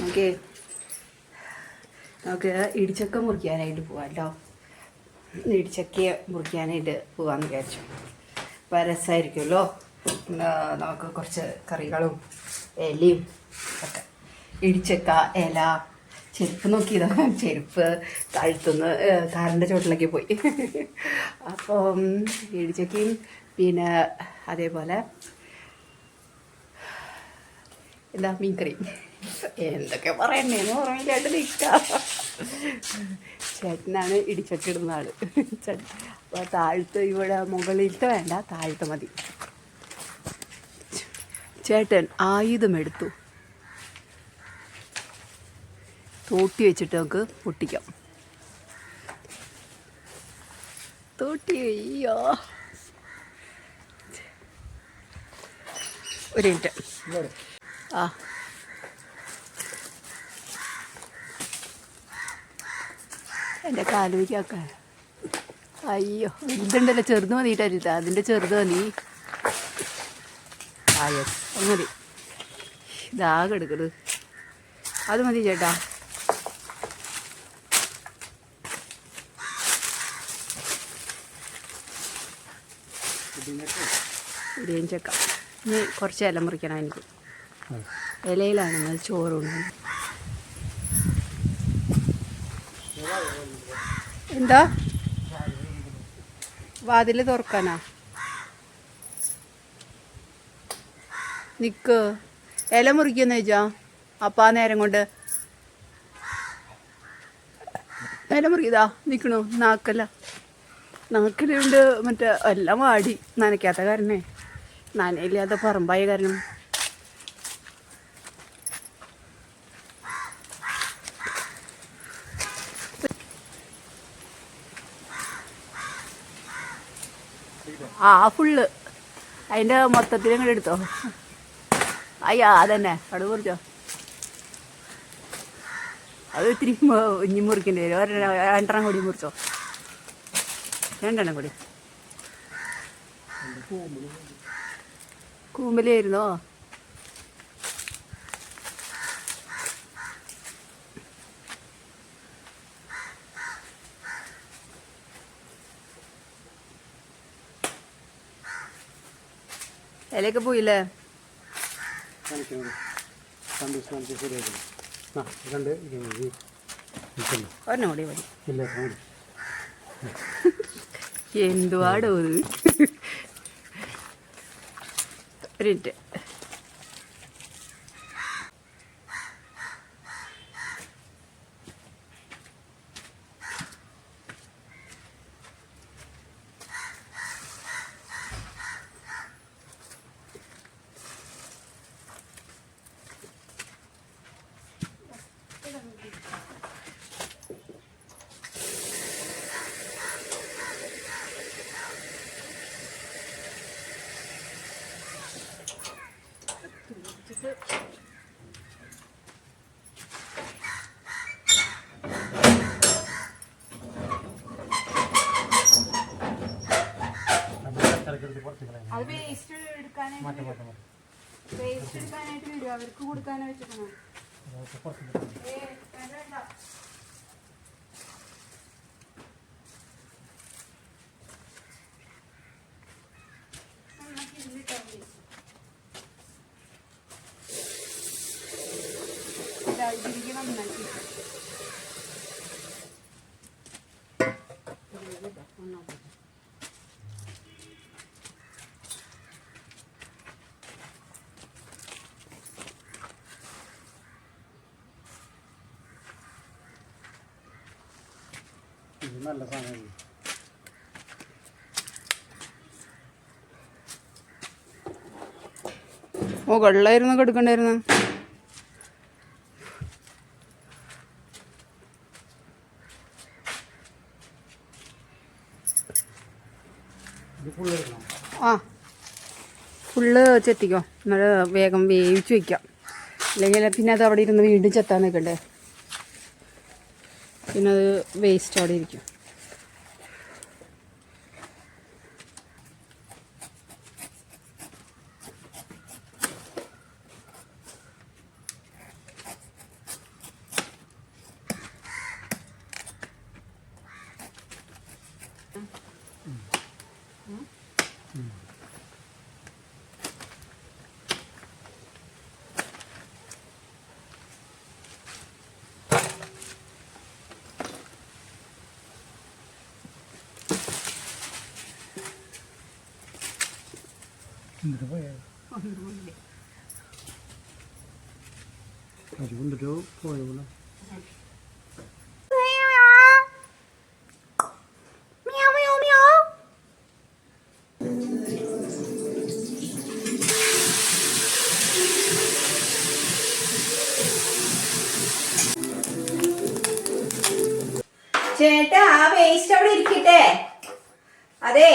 നമുക്ക് നമുക്ക് ഇടിച്ചക്ക മുറിക്കാനായിട്ട് പോവാം കേട്ടോ. ഇടിച്ചക്ക മുറിക്കാനായിട്ട് പോകാമെന്ന് വിചാരിച്ചു. അപ്പോൾ രസമായിരിക്കുമല്ലോ നമുക്ക് കുറച്ച് കറികളും ഇലയും ഒക്കെ. ഇടിച്ചക്ക ഇല ചെരുപ്പ് നോക്കിയതാ ചെരുപ്പ് കഴുത്തുനിന്ന് കാറിന്റെ ചോട്ടിലേക്ക് പോയി. അപ്പം ഇടിച്ചക്കയും പിന്നെ അതേപോലെ എന്താ മീൻകറി എന്തൊക്കെ പറയണേന്ന് ഓർമ്മയില്ലാണ്ട് നിൽക്കാം ചേട്ടനാണ് ഇടിച്ചിടുന്ന ആൾ. അപ്പോൾ താഴത്ത് ഇവിടെ മുകളിലത്തെ വേണ്ട താഴത്തെ മതി. ചേട്ടൻ ആയുധമെടുത്തു തോട്ടി വെച്ചിട്ട് നമുക്ക് പൊട്ടിക്കാം. തോട്ടി അയ്യോ. ഒരു മിനിറ്റ്. ആ. എന്റെ കാലുവയ്ക്കൊക്കെ അയ്യോ ഇതുണ്ടല്ലോ ചെറുത് മതിയിട്ടരുത് അതിന്റെ ചെറുത് മതി. ആ യെസ് അത് മതി. ഇതാകെ എടുക്കരുത്. അത് മതി ചേട്ടാ. ഇടിയും ചക്ക. ഇനി കുറച്ച് ഇല മുറിക്കണം എനിക്ക്. ഇലയിലാണ് ചോറ് ചോറ് എന്താ? വാതിൽ തുറക്കാനാ? നിക്ക്. ഇല മുറിക്കുന്ന ചോദിച്ചാ അപ്പം ആ നേരം കൊണ്ട്. ഇല മുറിയതാ നിക്കണു. നാക്കല്ല. നാക്കിലുണ്ട് മറ്റേ എല്ലാം വാടി. നനയ്ക്കാത്ത കാരണേ. നനയില്ലാത്ത പറമ്പായ കാരണം. ആ ഫുള്ള് അതിന്റെ മൊത്തത്തിൽ അങ്ങോട്ട് എടുത്തോ. അയ്യാ അതന്നെ. അവിടെ മുറിച്ചോ അത് ഇത്തിരി ഇഞ്ഞി മുറിക്കേണ്ടി വരും. രണ്ടെണ്ണം കൂടി മുറിച്ചോ. രണ്ടെണ്ണം കൂടി. കൂമ്പലായിരുന്നോ ഇലയൊക്കെ പോയില്ലേ കാണിക്കുന്നത് സന്തോഷം നമുക്ക് ശരിയായിരുന്നു ആ കണ്ട് ഇരിക്കുന്നത് പോയില്ലേ? എന്തുവാടോ ഒരു മിനിറ്റ്. അത് വേസ്റ്റ് എടുക്കാനായിട്ട് മാറ്റം എടുക്കാനായിട്ട് വരും. അവർക്ക് കൊടുക്കാനാ വെച്ചിരിക്കണം അതൊക്കെ പുറത്ത് കളയാം. ഏ വേണ്ട വേണ്ട. നന്നാക്കി ഇരുന്നിട്ടാ മതി. ഇതാ, ഇതിരിക്കണം നന്നാക്കി. ഇതിലിതാ, ഒന്നാമത്. ഇത് നല്ല സാധനം മുകളിലായിരുന്നു കൊടുക്കണ്ടായിരുന്നു. ഇത് ഫുള്ള് എടുക്കണം ആ ഫുള്ള് ചെത്തിക്കോ. എന്നാൽ വേഗം വേവിച്ച് വയ്ക്കാം അല്ലെങ്കിൽ പിന്നെ അത് അവിടെ ഇരുന്ന് വീണ്ടും ചെത്താൻ നിൽക്കണ്ടേ? പിന്നെ അത് വേസ്റ്റ് അവിടെ ഇരിക്കും. എന്നിട്ട് പോയാ. അരി കൊണ്ടിട്ട് പോയോളൂ ചേട്ടാ ആ വേസ്റ്റ് അവിടെ ഇരിക്കട്ടെ. അതെ.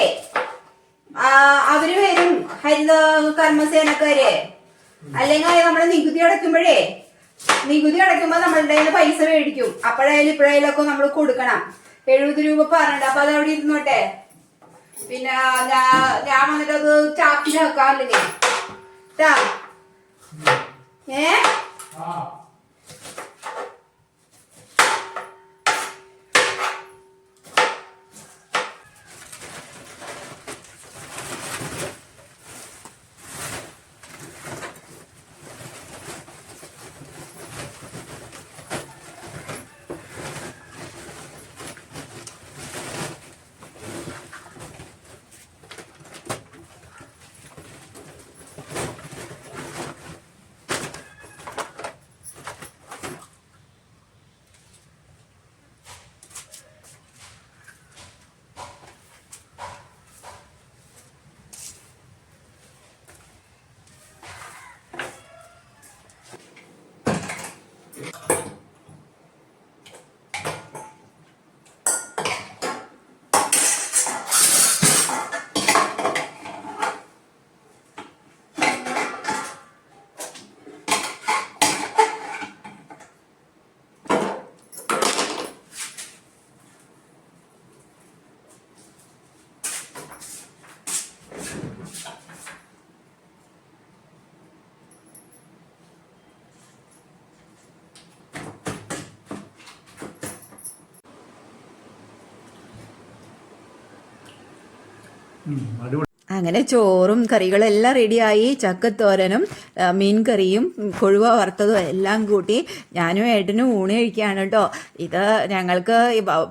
അവർ വരും. ഹരിത കർമ്മസേനക്കാര്. അല്ലെങ്കിൽ നമ്മൾ നികുതി അടയ്ക്കുമ്പോഴേ നികുതി അടയ്ക്കുമ്പോ നമ്മളുടെ കയ്യിൽ പൈസ മേടിക്കും. അപ്പോഴായാലും ഇപ്പോഴായാലും ഒക്കെ നമ്മൾ കൊടുക്കണം. എഴുപത് രൂപ പറഞ്ഞിട്ട് അപ്പൊ അത് അവിടെ ഇരുന്നോട്ടെ. പിന്നെ ഞാ- ഞാൻ വന്നിട്ട് അത് ചാക്കിലാക്കാം അല്ലെങ്കിൽ. ഏ? അങ്ങനെ ചോറും കറികളും എല്ലാം റെഡിയായി ചക്കത്തോരനും മീൻകറിയും കൊഴുവ വറുത്തതും എല്ലാം കൂട്ടി ഞാനും ഏട്ടനും ഊണ് കഴിക്കുകയാണ് കേട്ടോ. ഇത് ഞങ്ങൾക്ക്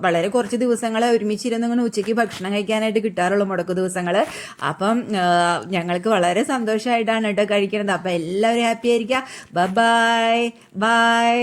വളരെ കുറച്ച് ദിവസങ്ങളെ ഒരുമിച്ചിരുന്ന് ഇങ്ങനെ ഉച്ചയ്ക്ക് ഭക്ഷണം കഴിക്കാനായിട്ട് കിട്ടാറുള്ളൂ മുടക്ക് ദിവസങ്ങൾ അപ്പം ഞങ്ങൾക്ക് വളരെ സന്തോഷമായിട്ടാണ് കേട്ടോ കഴിക്കുന്നത്. അപ്പം എല്ലാവരും ഹാപ്പി ആയിരിക്കുക. Bye bye